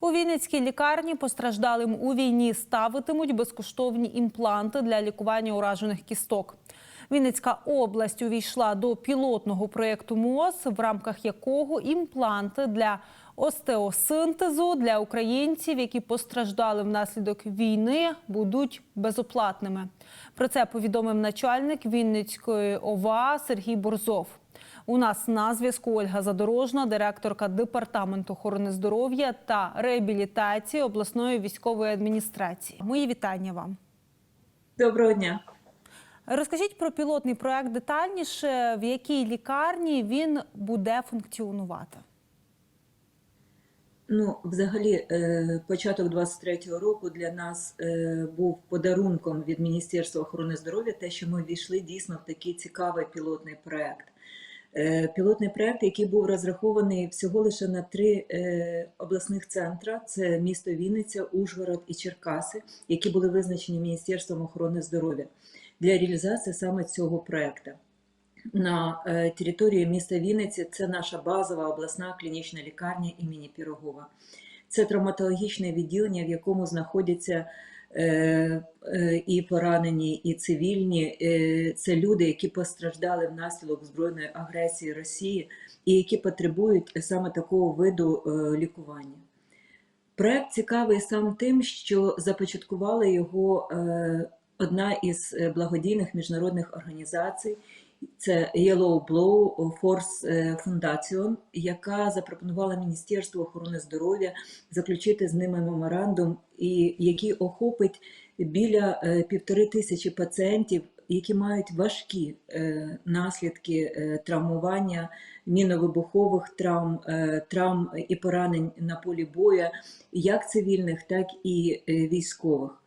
У Вінницькій лікарні постраждалим у війні ставитимуть безкоштовні імпланти для лікування уражених кісток. Вінницька область увійшла до пілотного проєкту МОЗ, в рамках якого імпланти для остеосинтезу для українців, які постраждали внаслідок війни, будуть безоплатними. Про це повідомив начальник Вінницької ОВА Сергій Борзов. У нас на зв'язку Ольга Задорожна, директорка департаменту охорони здоров'я та реабілітації обласної військової адміністрації. Мої вітання вам. Доброго дня. Розкажіть про пілотний проект детальніше, в якій лікарні він буде функціонувати. Ну, взагалі, е, початок 23-го року для нас е, був подарунком від Міністерства охорони здоров'я, те, що ми війшли дійсно в такий цікавий пілотний проект. Е, Пілотний проект, який був розрахований всього лише на три обласних центра: це місто Вінниця, Ужгород і Черкаси, які були визначені Міністерством охорони здоров'я для реалізації саме цього проекту. На е, території міста Вінниці це наша базова обласна клінічна лікарня імені Пірогова. Це травматологічне відділення, в якому знаходяться е, е, і поранені, і цивільні. Е, Це люди, які постраждали внаслідок збройної агресії Росії і які потребують саме такого виду е, лікування. Проект цікавий сам тим, що започаткувала його е, одна із е, благодійних міжнародних організацій. Це Yellow Blow Force Foundation, яка запропонувала Міністерству охорони здоров'я заключити з ними меморандум, і який охопить біля е, півтори тисячі пацієнтів, які мають важкі е, наслідки е, травмування, міновибухових травм, е, травм і поранень на полі бою, як цивільних, так і е, військових.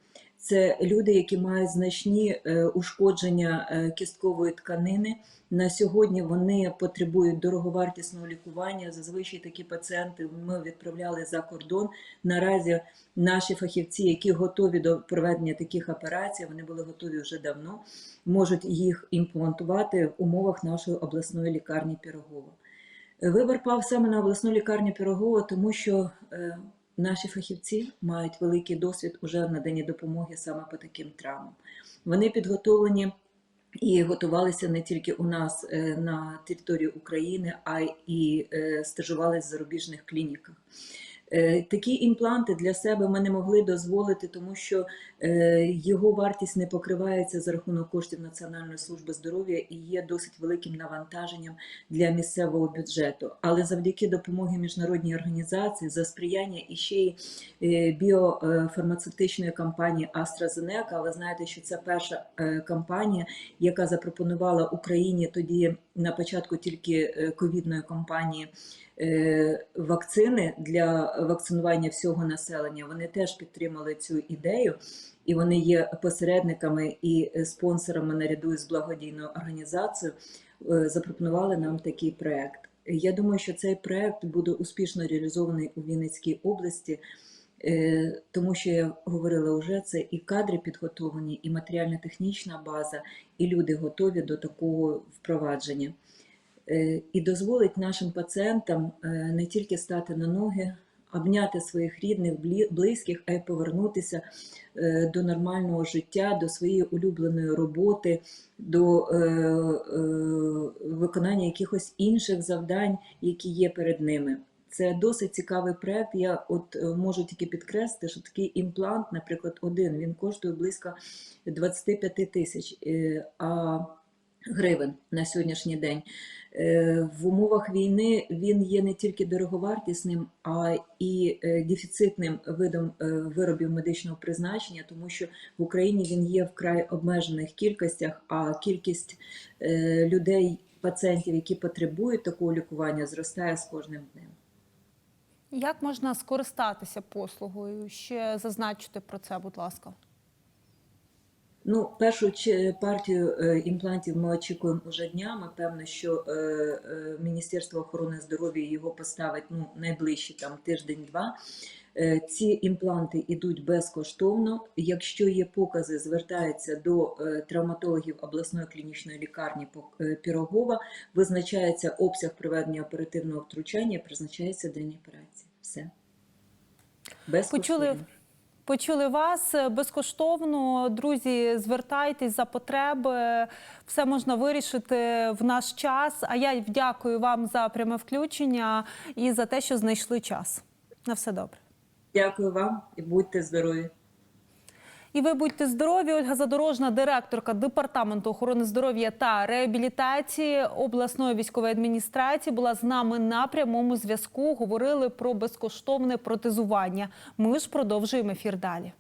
Це люди, які мають значні е, ушкодження е, кісткової тканини. На сьогодні вони потребують дороговартісного лікування. Зазвичай такі пацієнти ми відправляли за кордон. Наразі наші фахівці, які готові до проведення таких операцій, вони були готові вже давно, можуть їх імплантувати в умовах нашої обласної лікарні Пірогова. Вибір пав саме на обласну лікарню Пірогова, тому що е, Наші фахівці мають великий досвід уже в наданні допомоги саме по таким травмам. Вони підготовлені і готувалися не тільки у нас е, на території України, а й е, стажувалися в зарубіжних клініках. Е, Такі імпланти для себе ми не могли дозволити, тому що е, його вартість не покривається за рахунок коштів Національної служби здоров'я і є досить великим навантаженням для місцевого бюджету. Але завдяки допомоги міжнародній організації за сприяння і ще й е, біофармацевтичної компанії AstraZeneca, ви знаєте, що це перша компанія, яка запропонувала Україні тоді на початку тільки ковідної кампанії е, вакцини для вакцинування всього населення. Вони теж підтримали цю ідею, і вони є посередниками і спонсорами наряду з благодійною організацією. е, Запропонували нам такий проект. Я думаю, що цей проект буде успішно реалізований у Вінницькій області. Е, Тому що я говорила вже, це і кадри підготовлені, і матеріально-технічна база, і люди готові до такого впровадження. Е, І дозволить нашим пацієнтам не тільки стати на ноги, обняти своїх рідних, близьких, а й повернутися е, до нормального життя, до своєї улюбленої роботи, до е, е, виконання якихось інших завдань, які є перед ними. Це досить цікавий проект. Я от можу тільки підкреслити, що такий імплант, наприклад, один, він коштує близько 25 тисяч а, гривень на сьогоднішній день. Е, В умовах війни він є не тільки дороговартісним, а і е, дефіцитним видом е, виробів медичного призначення, тому що в Україні він є вкрай обмежених кількостях, а кількість людей, пацієнтів, які потребують такого лікування, зростає з кожним днем. Як можна скористатися послугою? Ще зазначте про це, будь ласка. Ну, першу партію е, імплантів ми очікуємо уже днями. Певно, що е, е, Міністерство охорони здоров'я його поставить ну, найближчі там тиждень-два. Ці імпланти йдуть безкоштовно. Якщо є покази, звертаються до травматологів обласної клінічної лікарні Пірогова, визначається обсяг проведення оперативного втручання, призначається день операції. Все. Безкоштовно. Почули вас безкоштовно. Друзі, звертайтесь за потреби. Все можна вирішити в наш час. А я дякую вам за пряме включення і за те, що знайшли час. На все добре. Дякую вам і будьте здорові. І ви будьте здорові. Ольга Задорожна, директорка департаменту охорони здоров'я та реабілітації обласної військової адміністрації, була з нами на прямому зв'язку. Говорили про безкоштовне протезування. Ми ж продовжуємо ефір далі.